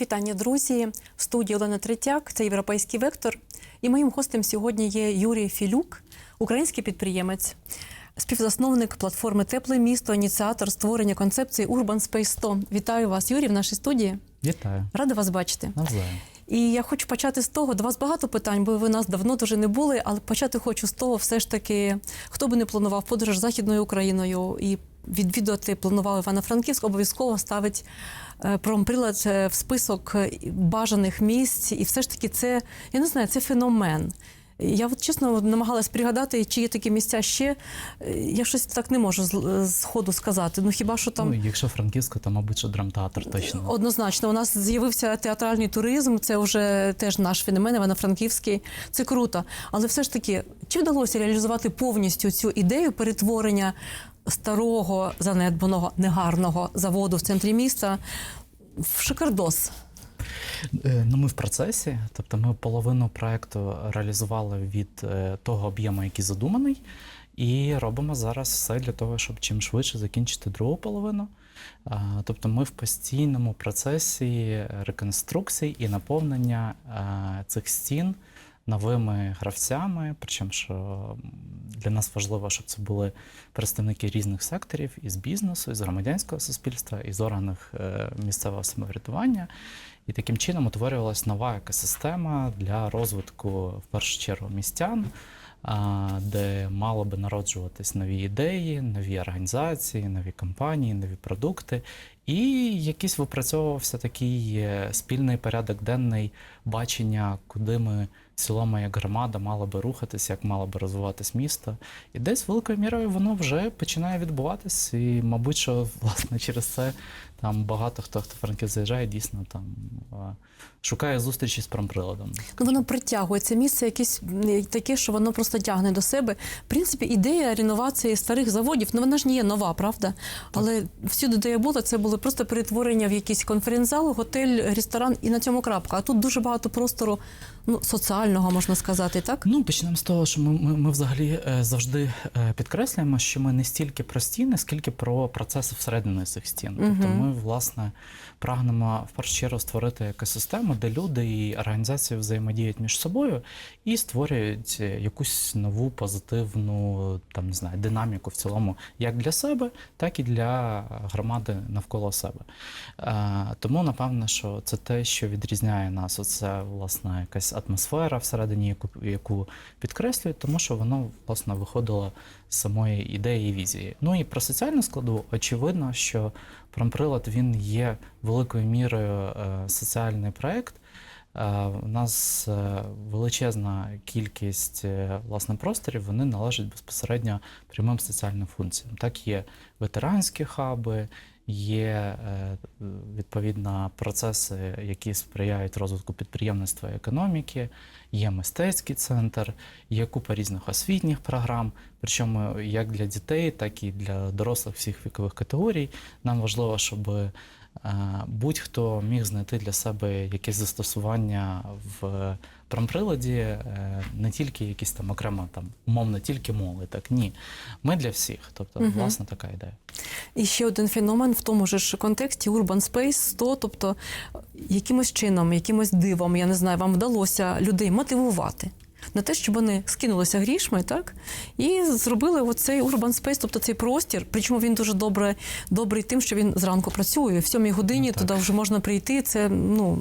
вітання, друзі. В студії Олена Третяк, це європейський вектор. І моїм гостем сьогодні є Юрій Філюк, український підприємець, співзасновник платформи Тепле місто, ініціатор створення концепції Urban Space 100. Вітаю вас, Юрій, в нашій студії. Вітаю. Рада вас бачити. Навзаєм. І я хочу почати з того, до вас багато питань, бо ви нас давно дуже не були, але почати хочу з того, все ж таки, хто би не планував подорож Західною Україною і відвідувати планував Івано-Франківськ, обов'язково ставить е, промприлад е, в список е, бажаних місць. І все ж таки, це я не знаю, це феномен. Я от чесно намагалась пригадати, чи є такі місця ще. Я щось так не можу з, з ходу сказати. Ну хіба що там. Ну, якщо Франківська, то, мабуть, що драмтеатр точно. Однозначно, у нас з'явився театральний туризм. Це вже теж наш феномен, Івано-Франківський. Це круто. Але все ж таки, чи вдалося реалізувати повністю цю ідею перетворення старого занедбаного негарного заводу в центрі міста в шикардос? Е, Ну, ми в процесі, тобто ми половину проекту реалізували від е, того об'єму, який задуманий, і робимо зараз все для того, щоб чим швидше закінчити другу половину. Тобто ми в постійному процесі реконструкції і наповнення цих стін новими гравцями. Причому, що для нас важливо, щоб це були представники різних секторів із бізнесу, із громадянського суспільства, із органів е, місцевого самоврядування. І таким чином утворювалась нова екосистема для розвитку в першу чергу містян, де мало би народжуватись нові ідеї, нові організації, нові компанії, нові продукти. І якийсь випрацьовувався такий е, спільний порядок денний бачення, куди ми в цілому як громада мала би рухатись, як мала би розвиватись місто. І десь великою мірою воно вже починає відбуватись. І, мабуть, що власне через це там багато хто хто в Франків заїжджає, дійсно там шукає зустрічі з промприладом. Ну, воно притягує це місце, якесь таке, що воно просто тягне до себе. В принципі, ідея реновації старих заводів, ну вона ж не є нова, правда? Але всюди, де я була, це було просто перетворення в якийсь конференц-зал, готель, ресторан і на цьому крапка. А тут дуже багато простору ну, соціального, можна сказати, так? Ну, почнемо з того, що ми, ми, ми взагалі е, завжди е, підкреслюємо, що ми не стільки про стіни, скільки про процеси всередині цих стін. Тобто Мгм. Ми, власне, прагнемо в першу чергу створити екосистему, де люди і організації взаємодіють між собою і створюють якусь нову позитивну там не знаю, динаміку в цілому, як для себе, так і для громади навколо себе. Е, Тому, напевно, що це те, що відрізняє нас. Оце власне якась атмосфера всередині, яку, яку підкреслюють, тому що воно власне виходило з самої ідеї і візії. Ну і про соціальну складову, очевидно, що промприлад він є великою мірою е, соціальний проект. Е, У нас е, величезна кількість е, власне просторів, вони належать безпосередньо прямим соціальним функціям. Так є ветеранські хаби, є е, відповідно процеси, які сприяють розвитку підприємництва і економіки, є мистецький центр, є купа різних освітніх програм. Причому як для дітей, так і для дорослих всіх вікових категорій. Нам важливо, щоб будь-хто міг знайти для себе якесь застосування в промприладі, е, не тільки якісь там окремо там умовно тільки мови. Так ні. Ми для всіх. Тобто, Мгм. власне, така ідея. І ще один феномен в тому ж контексті Urban Space 100, тобто е, якимось чином, якимось дивом, я не знаю, вам вдалося людей мотивувати. На те, щоб вони скинулися грішми, так і зробили оцей Urban Space, тобто цей простір. Причому він дуже добре добрий тим, що він зранку працює. В сьомій годині Ну, туди вже можна прийти. Це ну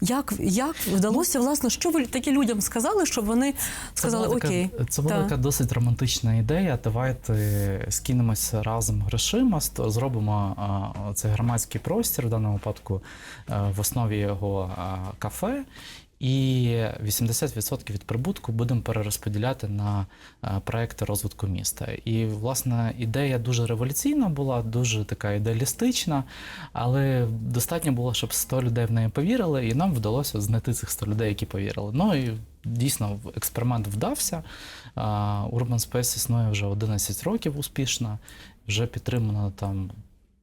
як, як вдалося, власне, що ви такі людям сказали, щоб вони сказали була Окей, Така, це була та. така досить романтична ідея. Давайте скинемося разом грошима, зробимо а, цей громадський простір, в даному випадку а, в основі його а, кафе. І 80% від прибутку будемо перерозподіляти на проекти розвитку міста. І, власне, ідея дуже революційна була, дуже така ідеалістична, але достатньо було, щоб 100 людей в неї повірили, і нам вдалося знайти цих 100 людей, які повірили. Ну і дійсно експеримент вдався. А, Urban Space існує вже 11 років успішно, вже підтримано там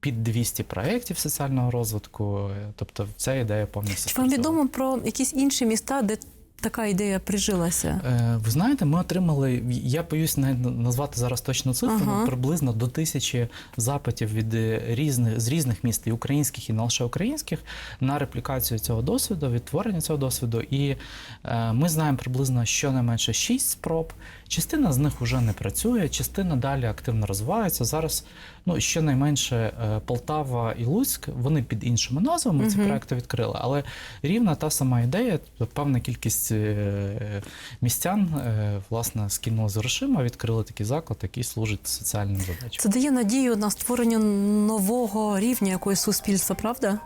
під 200 проєктів соціального розвитку. Тобто ця ідея повністю Чи вам відомо про якісь інші міста, де така ідея прижилася? Е, Ви знаєте, ми отримали, я боюсь не назвати зараз точну цифру, Ага. ну, приблизно до тисячі запитів від е, різних з різних міст, і українських, і не лише українських, на реплікацію цього досвіду, відтворення цього досвіду. І е, ми знаємо приблизно щонайменше шість спроб. Частина з них вже не працює, частина далі активно розвивається. Зараз ну щонайменше е, Полтава і Луцьк, вони під іншими назвами ці проекти відкрили, але рівна та сама ідея, тобто певна кількість е, містян е, власне скинули з грошима, відкрили такий заклад, який служить соціальним задачам. Це дає надію на створення нового рівня якогось суспільства, правда?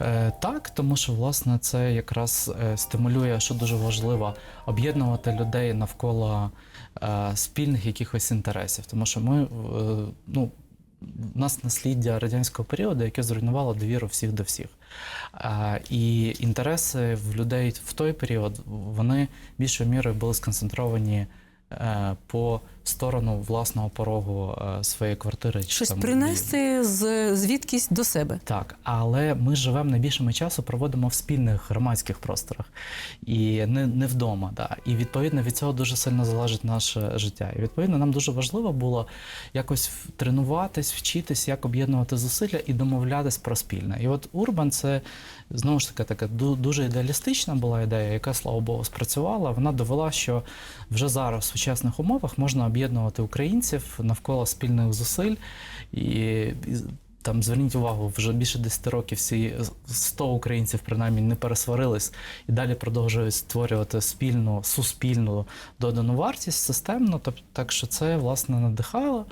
Е, Так, тому що власне це якраз стимулює, що дуже важливо, об'єднувати людей навколо спільних якихось інтересів. Тому що ми ну. Нас насліддя радянського періоду, яке зруйнувало довіру всіх до всіх. І інтереси в людей в той період вони більшою мірою були сконцентровані е, сторону власного порогу е, своєї квартири. Щось там принести з звідкись до себе. так, але ми живемо найбільшими часу, проводимо в спільних громадських просторах і не, не вдома. Да. І відповідно від цього дуже сильно залежить наше життя. І відповідно нам дуже важливо було якось тренуватись, вчитись, як об'єднувати зусилля і домовлятись про спільне. І от Урбан це знову ж таки така дуже ідеалістична була ідея, яка, слава Богу, спрацювала. Вона довела, що вже зараз в сучасних умовах можна об'єднувати українців навколо спільних зусиль і. там зверніть увагу, вже більше 10 років всі 100 українців принаймні не пересварились і далі продовжують створювати спільну, суспільну додану вартість системно. Тобто, так що це власне надихало.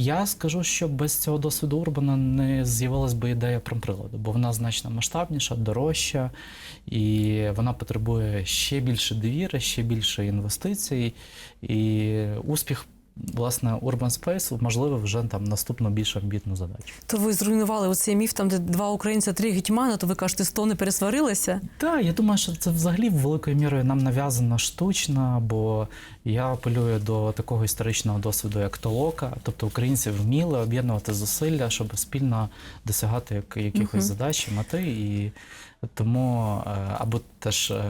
Я скажу, що без цього досвіду Урбана не з'явилась би ідея промприладу, бо вона значно масштабніша, дорожча, і вона потребує ще більше довіри, ще більше інвестицій. І успіх, власне, Urban Space можливо вже там наступну більш амбітну задачу. То ви зруйнували оцей міф, там, де два українця, три гетьмана, то ви кажете, сто не пересварилися. Так, я думаю, що це взагалі великою мірою нам нав'язано штучно, бо я апелюю до такого історичного досвіду, як толока. Тобто українці вміли об'єднувати зусилля, щоб спільно досягати якихось Мгм. задач, і мети. І тому е, або теж е,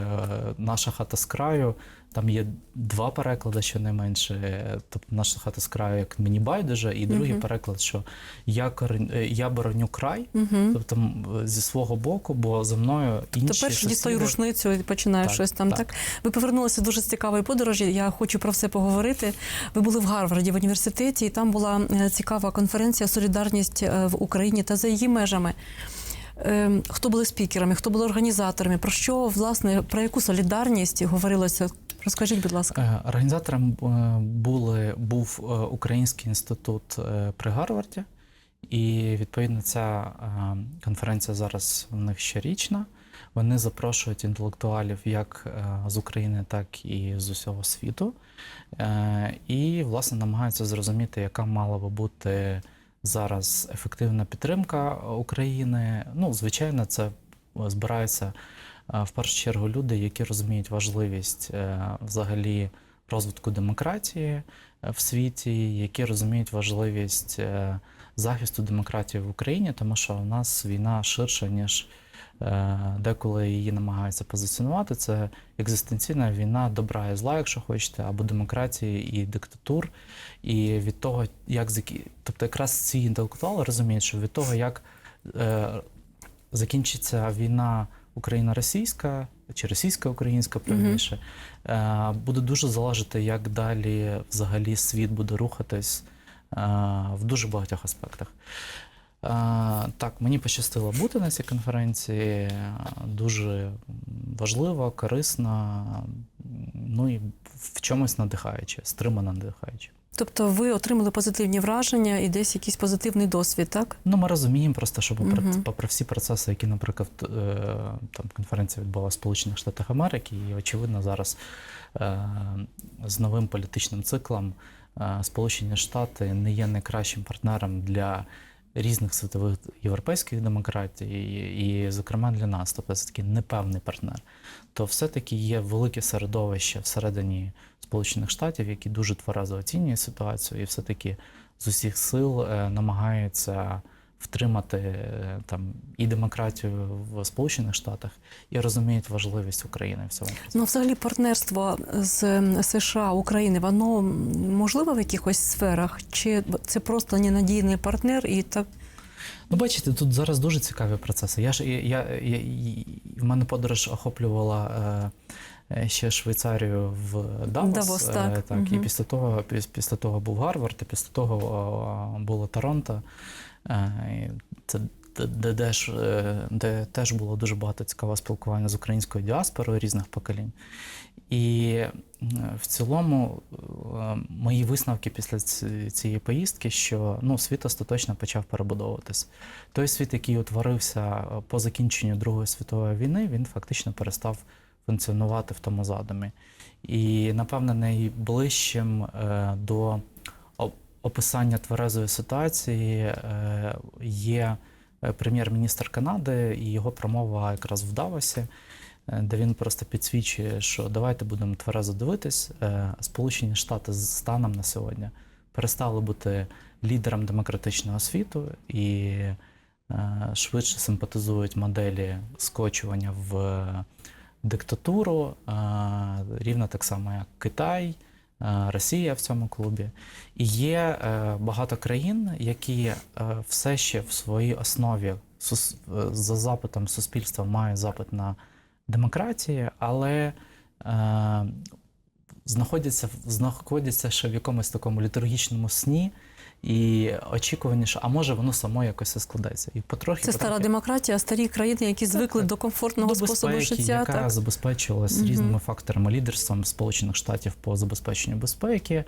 наша хата з краю. Там є два переклади, щонайменше. Е, Тобто наша хата з краю як мені байдуже, і другий Мгм. переклад, що я, корен- е, я бороню край. Угу. Тобто зі свого боку, бо за мною інші То перш дістаю рушницю і починаю Так, щось там. Так. так. ви повернулися дуже з цікавої подорожі. Я хочу про все поговорити. Ви були в Гарварді в університеті, і там була е, цікава конференція Солідарність е, в Україні та за її межами. Ем, Хто були спікерами, хто були організаторами? Про що власне про яку солідарність говорилося? Розкажіть, будь ласка. Е, Організатором е, були, був е, Український інститут при Гарварді, і відповідно ця конференція зараз в них щорічна. Вони запрошують інтелектуалів як з України, так і з усього світу. І, власне, намагаються зрозуміти, яка мала би бути зараз ефективна підтримка України. Ну, звичайно, це збираються е, в першу чергу люди, які розуміють важливість е, взагалі розвитку демократії е, в світі, які розуміють важливість е, захисту демократії в Україні, тому що у нас війна ширша, ніж деколи її намагаються позиціонувати. Це екзистенційна війна добра і зла, якщо хочете, або демократії і диктатур. І від того, як тобто якраз ці інтелектуали розуміють, що від того, як е, закінчиться війна Україна-російська чи російська-українська правильніше, е, буде дуже залежати, як далі взагалі світ буде рухатись е, в дуже багатьох аспектах. Е, Так, мені пощастило бути на цій конференції. Дуже важливо, корисно, ну і в чомусь надихаюче, стримано надихаюче. Тобто ви отримали позитивні враження і десь якийсь позитивний досвід, так? Ну, ми розуміємо просто, що попри, Мгм. попри всі процеси, які, наприклад, е, там конференція відбулася в Сполучених Штатах Америки, і очевидно зараз е, з новим політичним циклом е, Сполучені Штати не є найкращим партнером для різних світових європейських демократій, і, і, зокрема для нас, тобто це такий непевний партнер. То все-таки є велике середовище всередині Сполучених Штатів, які дуже тверезо оцінюють ситуацію, і все-таки з усіх сил е, намагаються втримати е, там і демократію в Сполучених Штатах, і розуміють важливість України в цьому. Ну, взагалі, партнерство з ем, США України, воно можливе в якихось сферах? Чи це просто ненадійний партнер і так Ну, бачите, тут зараз дуже цікаві процеси. Я ж я, я, я, в мене подорож охоплювала е, е, ще Швейцарію в Давос. Давос, е, так. так І після того, піс- після того був Гарвард, і після того було Торонто. Е, Це де, де, де, е, теж було дуже багато цікавого спілкування з українською діаспорою різних поколінь. І е, в цілому е, мої висновки після цієї поїздки, що ну, світ остаточно почав перебудовуватись. Той світ, який утворився е, по закінченню Другої світової війни, він фактично перестав функціонувати в тому задумі. І, напевне, найближчим е, до описання тверезої ситуації е, є е, прем'єр-міністр Канади і його промова якраз в Давосі, де він просто підсвічує, що давайте будемо тверезо дивитись. Сполучені Штати з станом на сьогодні перестали бути лідером демократичного світу і швидше симпатизують моделі скочування в диктатуру, е, рівно так само, як Китай. е, Росія в цьому клубі. І є е, багато країн, які все ще в своїй основі за запитом суспільства мають запит на демократії, але знаходяться, знаходяться ще в якомусь такому літургічному сні і очікування, що а може воно само якось і складеться. І потрохи це стара потрохи демократія, старі країни, які звикли так. до комфортного до способу життя. яка Так? забезпечувалась різними факторами лідерством Сполучених Штатів по забезпеченню безпеки, е,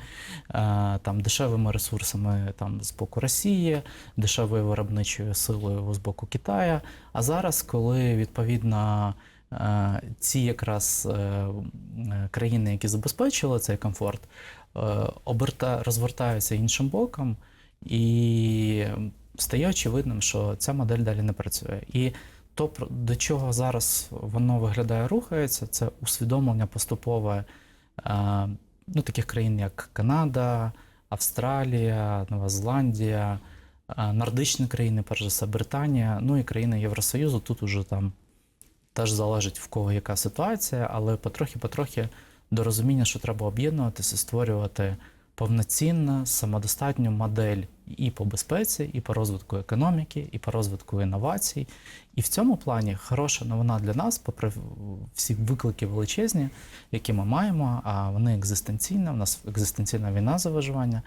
там дешевими ресурсами там з боку Росії, дешевою виробничою силою з боку Китая. А зараз, коли відповідно. е, Ці якраз е, країни, які забезпечили цей комфорт, оберта, розвертаються іншим боком, і стає очевидним, що ця модель далі не працює. І то, до чого зараз воно виглядає, рухається, це усвідомлення поступове е, ну, таких країн, як Канада, Австралія, Нова Зеландія, е, нордичні країни, перш за все, Британія, ну і країни Євросоюзу. Тут уже там теж залежить в кого яка ситуація, але потрохи-потрохи до розуміння, що треба об'єднуватися, створювати повноцінну, самодостатню модель і по безпеці, і по розвитку економіки, і по розвитку інновацій. І в цьому плані хороша новина для нас, попри всі виклики величезні, які ми маємо, а вони екзистенційні, у нас екзистенційна війна за виживання.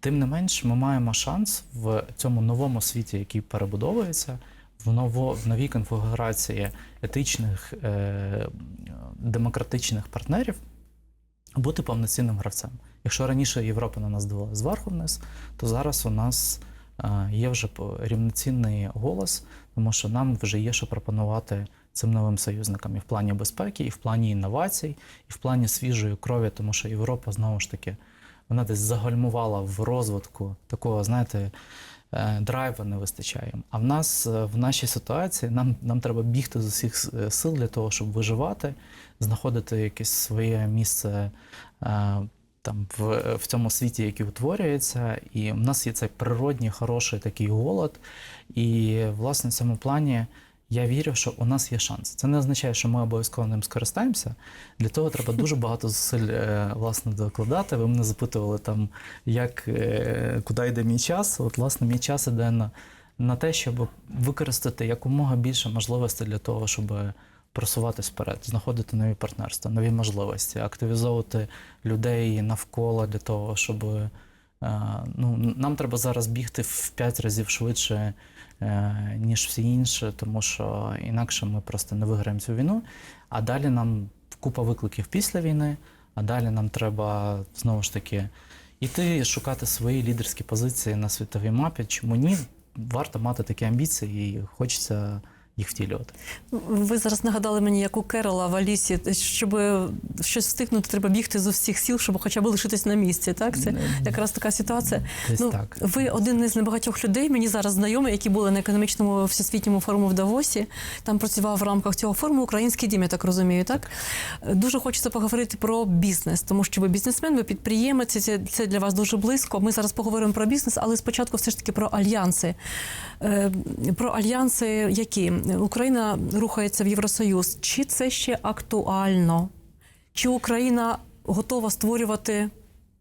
Тим не менш, ми маємо шанс в цьому новому світі, який перебудовується, в, ново, в новій конфігурації етичних е, демократичних партнерів бути повноцінним гравцем. Якщо раніше Європа на нас дивилася зверху вниз, то зараз у нас е, є вже рівноцінний голос, тому що нам вже є що пропонувати цим новим союзникам і в плані безпеки, і в плані інновацій, і в плані свіжої крові, тому що Європа знову ж таки вона десь загальмувала в розвитку такого, знаєте, драйва не вистачає. А в нас е, в нашій ситуації нам, нам треба бігти з усіх е, сил для того, щоб виживати, знаходити якесь своє місце е, там в, в цьому світі, який утворюється. І в нас є цей природній, хороший такий голод. І власне в цьому плані. Я вірю, що у нас є шанс. Це не означає, що ми обов'язково ним скористаємося. Для того треба дуже багато зусиль е, власне докладати. Ви мене запитували там, як е, куди йде мій час. От, власне, мій час іде на, на те, щоб використати якомога більше можливостей для того, щоб просуватись вперед, знаходити нові партнерства, нові можливості, активізовувати людей навколо для того, щоб е, ну, нам треба зараз бігти в 5 разів швидше, ніж всі інші, тому що інакше ми просто не виграємо цю війну. А далі нам купа викликів після війни, а далі нам треба знову ж таки іти шукати свої лідерські позиції на світовій мапі. Чому ні? Варто мати такі амбіції, і хочеться їх втілювати. Ви зараз нагадали мені, як у Керола в Алісі, щоб щось встигнути, треба бігти з усіх сіл, щоб хоча б лишитись на місці. Так, це якраз така ситуація. Десь ну, так. Ви один із небагатьох людей, мені зараз знайомі, які були на економічному всесвітньому форуму в Давосі. Там працював в рамках цього форуму Український дім, я так розумію. Так дуже хочеться поговорити про бізнес, тому що ви бізнесмен, ви підприємець. Це, це для вас дуже близько. Ми зараз поговоримо про бізнес, але спочатку все ж таки про альянси. Е, Про альянси, які Україна рухається в Євросоюз. Чи це ще актуально? Чи Україна готова створювати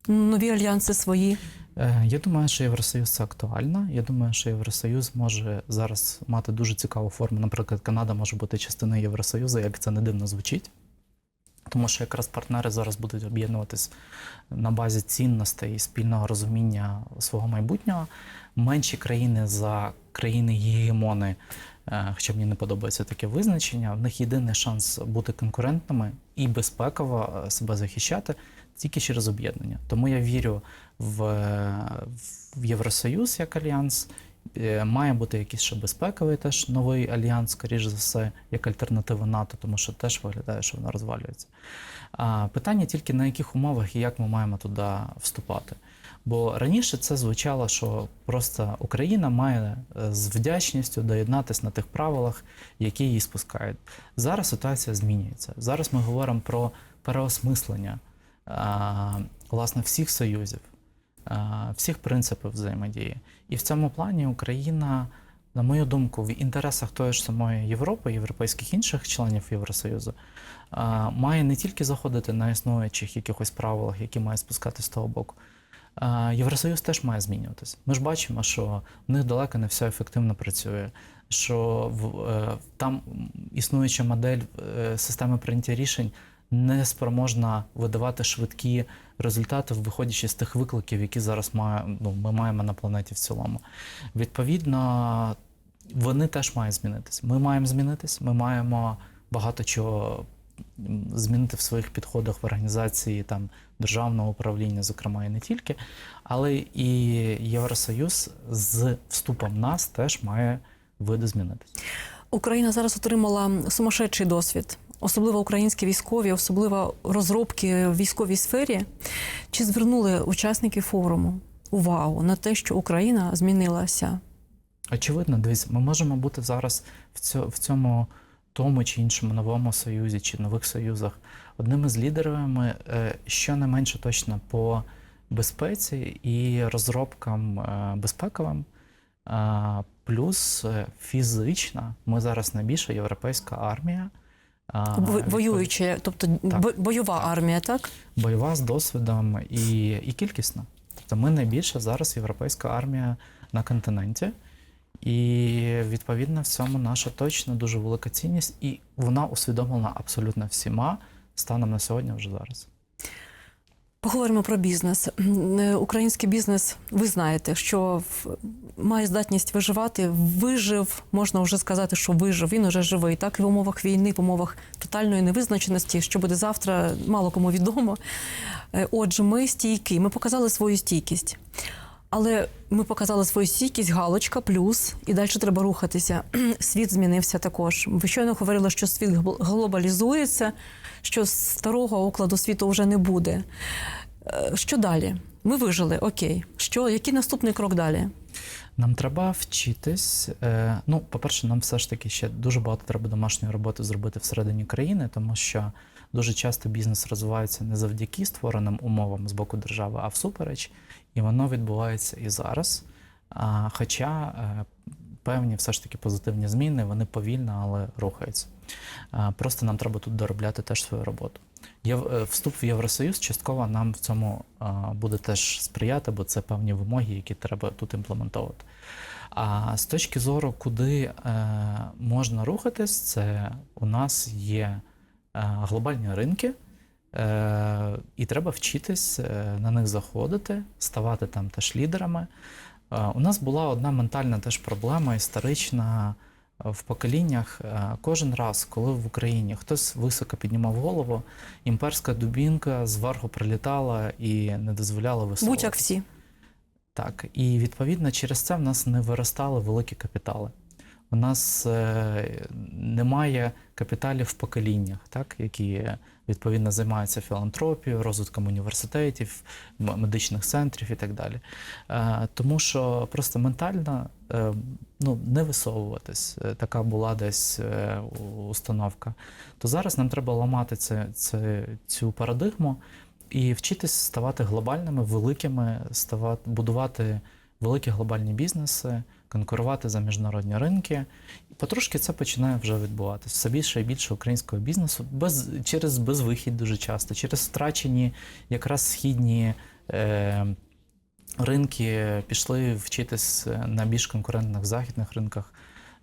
нові альянси свої? Е, Я думаю, що Євросоюз це актуально. Я думаю, що Євросоюз може зараз мати дуже цікаву форму. Наприклад, Канада може бути частиною Євросоюзу, як це не дивно звучить. Тому що якраз партнери зараз будуть об'єднуватись на базі цінностей і спільного розуміння свого майбутнього. Менші країни за країни гегемони, хоча мені не подобається таке визначення, в них єдиний шанс бути конкурентними і безпеково е, себе захищати тільки через об'єднання. Тому я вірю в, е, в Євросоюз як альянс. Е, Має бути якийсь ще безпековий теж новий альянс, скоріш за все, як альтернатива НАТО, тому що теж виглядає, що вона розвалюється. Питання тільки на яких умовах і як ми маємо туди вступати. Бо раніше це звучало, що просто Україна має е, з вдячністю доєднатися на тих правилах, які її спускають. Зараз ситуація змінюється. Зараз ми говоримо про переосмислення власне всіх союзів, всіх принципів взаємодії. І в цьому плані Україна, на мою думку, в інтересах тої ж самої Європи, європейських інших членів Євросоюзу, має не тільки заходити на існуючих якихось правилах, які мають спускатися з того боку. Євросоюз теж має змінюватися. Ми ж бачимо, що в них далеко не все ефективно працює, що в, е, там існуюча модель е, системи прийняття рішень не спроможна видавати швидкі результати, виходячи з тих викликів, які зараз має, ну, ми маємо на планеті в цілому. Відповідно, вони теж мають змінитися. Ми маємо змінитись, ми маємо багато чого змінити в своїх підходах в організації там, державного управління, зокрема, і не тільки. Але і Євросоюз з вступом нас теж має видозмінитися. Україна зараз отримала сумасшедший досвід, особливо українські військові, особливо розробки в військовій сфері. Чи звернули учасники форуму увагу на те, що Україна змінилася? Очевидно, дивіться, ми можемо бути зараз в цьому тому чи іншому новому союзі чи нових союзах одними з лідерами, е, що не менше точно по безпеці і розробкам е, безпековим. Е, Плюс фізична, ми зараз найбільша європейська армія. Воююча, тобто бо- бойова армія, так? бойова з досвідом і, і кількісна. Тобто ми найбільша зараз європейська армія на континенті, і відповідно в цьому наша точно дуже велика цінність, і вона усвідомлена абсолютно всіма станом на сьогодні вже зараз. Поговоримо про бізнес. Український бізнес, ви знаєте, що має здатність виживати. Вижив, можна вже сказати, що вижив. Він уже живий. Так і в умовах війни, в умовах тотальної невизначеності, що буде завтра, мало кому відомо. Е, Отже, ми стійкі. Ми показали свою стійкість. Але ми показали свою стійкість, галочка, плюс, і далі треба рухатися. Світ змінився також. Ви щойно говорили, що світ глобалізується, що старого окладу світу вже не буде. Е, Що далі? Ми вижили, окей. Що, який наступний крок далі? Нам треба вчитись. Е, ну, по-перше, нам все ж таки ще дуже багато треба домашньої роботи зробити всередині країни, тому що дуже часто бізнес розвивається не завдяки створеним умовам з боку держави, а всупереч. І воно відбувається і зараз. А, хоча е, певні все ж таки позитивні зміни, вони повільно, але рухаються. А, просто нам треба тут доробляти теж свою роботу. Єв- е, Вступ в Євросоюз частково нам в цьому буде теж сприяти, бо це певні вимоги, які треба тут імплементовувати. А з точки зору, куди е, можна рухатись, це у нас є глобальні ринки, е, і треба вчитись е, на них заходити, ставати там теж лідерами. Е, у нас була одна ментальна теж проблема історична е, в поколіннях. Е, Кожен раз, коли в Україні хтось високо піднімав голову, імперська дубінка зверху прилітала і не дозволяла висовуватися. Будь як всі. Так, і відповідно через це в нас не виростали великі капітали. У нас е, немає капіталів в поколіннях, так, які відповідно займаються філантропією, розвитком університетів, медичних центрів і так далі. Е, тому що просто ментально е, ну, не висовуватись. Така була десь установка. То зараз нам треба ламати це, це, цю парадигму і вчитись ставати глобальними, великими, ставати, будувати великі глобальні бізнеси, конкурувати за міжнародні ринки. І потрошки це починає вже відбуватися. Все більше і більше українського бізнесу без, через безвихідь дуже часто, через втрачені якраз східні. Е, Ринки пішли вчитись на більш конкурентних західних ринках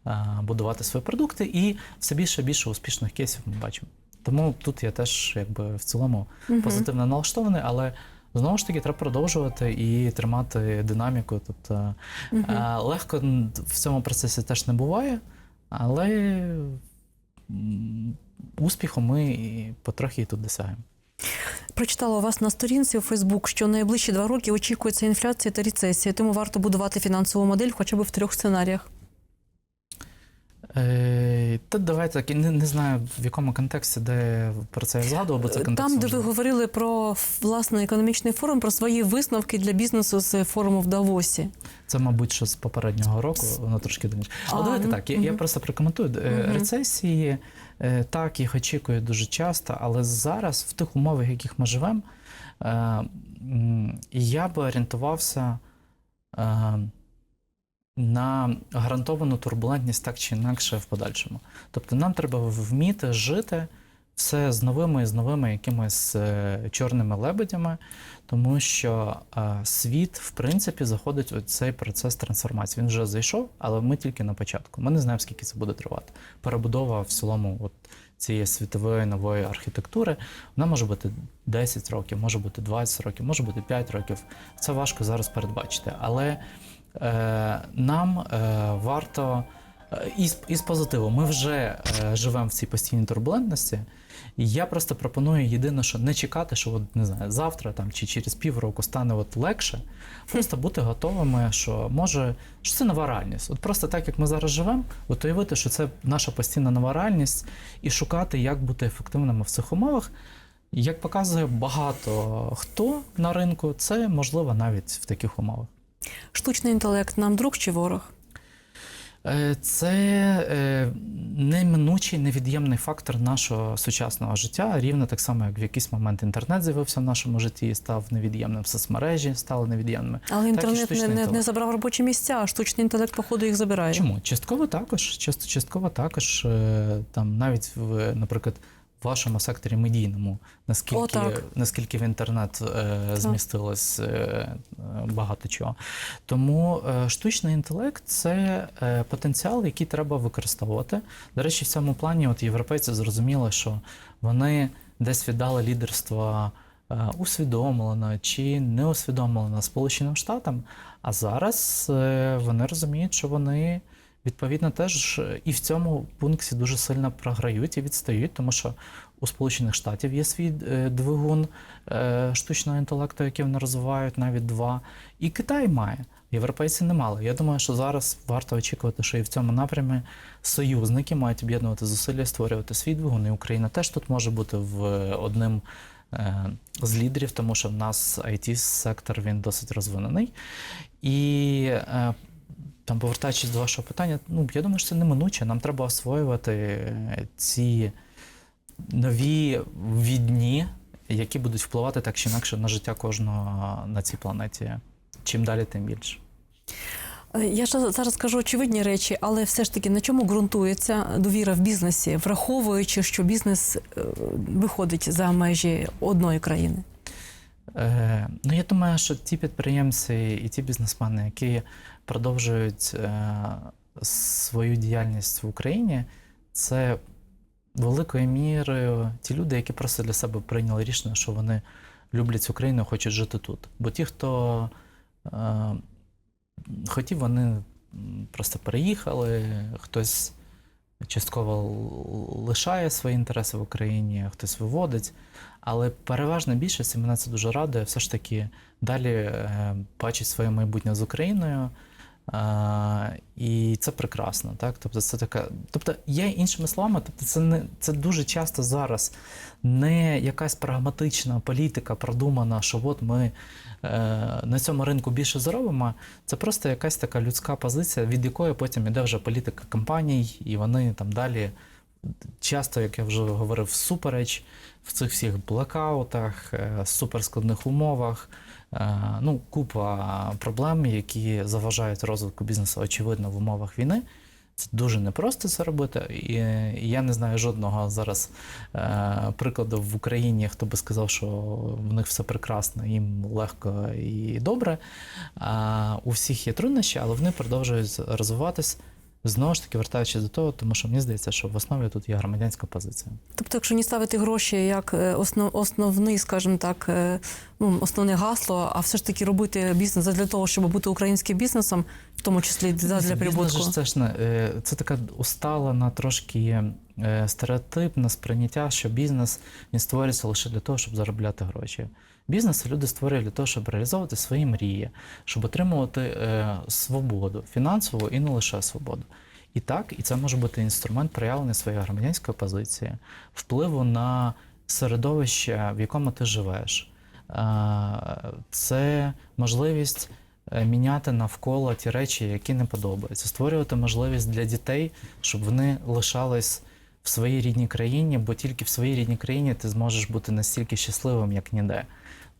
е, будувати свої продукти, і все більше і більше успішних кейсів ми бачимо. Тому тут я теж якби в цілому Мгм. позитивно налаштований, але знову ж таки треба продовжувати і тримати динаміку. Тобто е, легко в цьому процесі теж не буває, але успіху ми і потрохи і тут досягаємо. Прочитала у вас на сторінці у Фейсбук, що найближчі два роки очікується інфляція та рецесія, тому варто будувати фінансову модель хоча б в трьох сценаріях. Е, та давайте так, не, не знаю в якому контексті, де про це я згадував, бо це контекст. Там, де ви говорили про власне економічний форум, про свої висновки для бізнесу з форуму в Давосі. Це, мабуть, що з попереднього року, воно трошки давніше. Але давайте ну, так, я, я просто прокоментую. Е, Рецесії, е, так, їх очікують дуже часто, але зараз, в тих умовах, в яких ми живемо, е, я би орієнтувався е, на гарантовану турбулентність так чи інакше в подальшому. Тобто нам треба вміти жити все з новими і з новими якимись е, чорними лебедями, тому що е, світ, в принципі, заходить у цей процес трансформації. Він вже зайшов, але ми тільки на початку. Ми не знаємо, скільки це буде тривати. Перебудова в цілому от цієї світової нової архітектури, вона може бути 10 років, може бути 20 років, може бути 5 років. Це важко зараз передбачити. Але нам е, варто. е, Із, із позитиву, ми вже е, живемо в цій постійній турбулентності. І я просто пропоную єдине, що не чекати, що от, не знаю, завтра там, чи через півроку стане от легше. Просто бути готовими, що може, що це нова реальність. От просто так, як ми зараз живемо, от уявити, що це наша постійна нова реальність, і шукати, як бути ефективними в цих умовах. Як показує багато хто на ринку, це можливо навіть в таких умовах. Штучний інтелект нам друг чи ворог? Е, Це е, неминучий, невід'ємний фактор нашого сучасного життя, рівно так само, як в якийсь момент інтернет з'явився в нашому житті став невід'ємним, соцмережі стали невід'ємними. Але інтернет не, не, не забрав робочі місця, а штучний інтелект, походу, їх забирає. Чому? Частково також. Част- Частково також е, там навіть в, наприклад, в вашому секторі медійному, наскільки, О, так. наскільки в інтернет е, змістилось е, е, багато чого. Тому е, штучний інтелект це е, потенціал, який треба використовувати. До речі, в цьому плані от європейці зрозуміли, що вони десь віддали лідерство е, усвідомлено чи не усвідомлено Сполученим Штатам. А зараз е, вони розуміють, що вони відповідно теж і в цьому пункті дуже сильно програють і відстають, тому що у Сполучених Штатів є свій е, двигун е, штучного інтелекту, який вони розвивають, навіть два. І Китай має. Європейці не мали. Я думаю, що зараз варто очікувати, що і в цьому напрямі союзники мають об'єднувати зусилля, створювати свій двигун. І Україна теж тут може бути в одним е, з лідерів, тому що в нас it сектор він досить розвинений. І е, там, повертаючись до вашого питання, ну я думаю, що це неминуче. Нам треба освоювати е, ці нові відні, які будуть впливати так чи інакше на життя кожного на цій планеті. Чим далі, тим більше. Е, Я ж зараз кажу очевидні речі, але все ж таки на чому ґрунтується довіра в бізнесі, враховуючи, що бізнес е, виходить за межі одної країни. Е, ну, я думаю, що ті підприємці і ті бізнесмени, які продовжують е, свою діяльність в Україні, це великою мірою ті люди, які просто для себе прийняли рішення, що вони люблять цю країну і хочуть жити тут. Бо ті, хто е, хотів, вони просто переїхали, хтось частково лишає свої інтереси в Україні, хтось виводить. Але переважна більшість, і мене це дуже радує, все ж таки далі е, бачить своє майбутнє з Україною, А, і це прекрасно, так? Тобто, це така. Тобто, є іншими словами, тобто це не це дуже часто зараз не якась прагматична політика продумана, що от ми е, на цьому ринку більше заробимо. Це просто якась така людська позиція, від якої потім іде вже політика компаній, і вони там далі часто, як я вже говорив, всупереч в цих всіх блокаутах, е, суперскладних умовах. Е, Ну, купа проблем, які заважають розвитку бізнесу, очевидно, в умовах війни. Це дуже непросто це робити. І я не знаю жодного зараз е, прикладу в Україні, хто би сказав, що в них все прекрасно, їм легко і добре. У всіх є труднощі, але вони продовжують розвиватись. Знову ж таки, вертаючись до того, тому що мені здається, що в основі тут є громадянська позиція. Тобто, якщо не ставити гроші як е, основ, основний, скажімо так, е, ну, основне гасло, а все ж таки робити бізнес для того, щоб бути українським бізнесом, в тому числі для, для прибутку. Це ж не е, це така усталена трошки стереотипне сприйняття, що бізнес він створюється лише для того, щоб заробляти гроші. Бізнес люди створюють для того, щоб реалізовувати свої мрії, щоб отримувати е, свободу фінансову і не лише свободу. І так, і це може бути інструмент проявлення своєї громадянської позиції, впливу на середовище, в якому ти живеш. Е, Це можливість е, міняти навколо ті речі, які не подобаються, створювати можливість для дітей, щоб вони лишались в своїй рідній країні, бо тільки в своїй рідній країні ти зможеш бути настільки щасливим, як ніде.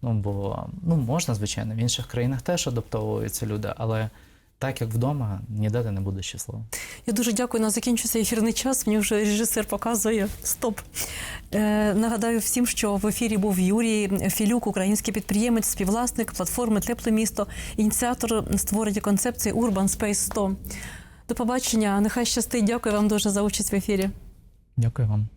Ну бо ну можна, звичайно, в інших країнах теж адаптовуються люди, але так як вдома, ніде ти не будеш щасливим. Я дуже дякую. У нас закінчився ефірний час. Мені вже режисер показує стоп. Е, нагадаю всім, що в ефірі був Юрій Філюк, український підприємець, співвласник платформи Тепле місто, ініціатор створення концепції Urban Space 100. До побачення. Нехай щастить. Дякую вам дуже за участь в ефірі. Дякую вам.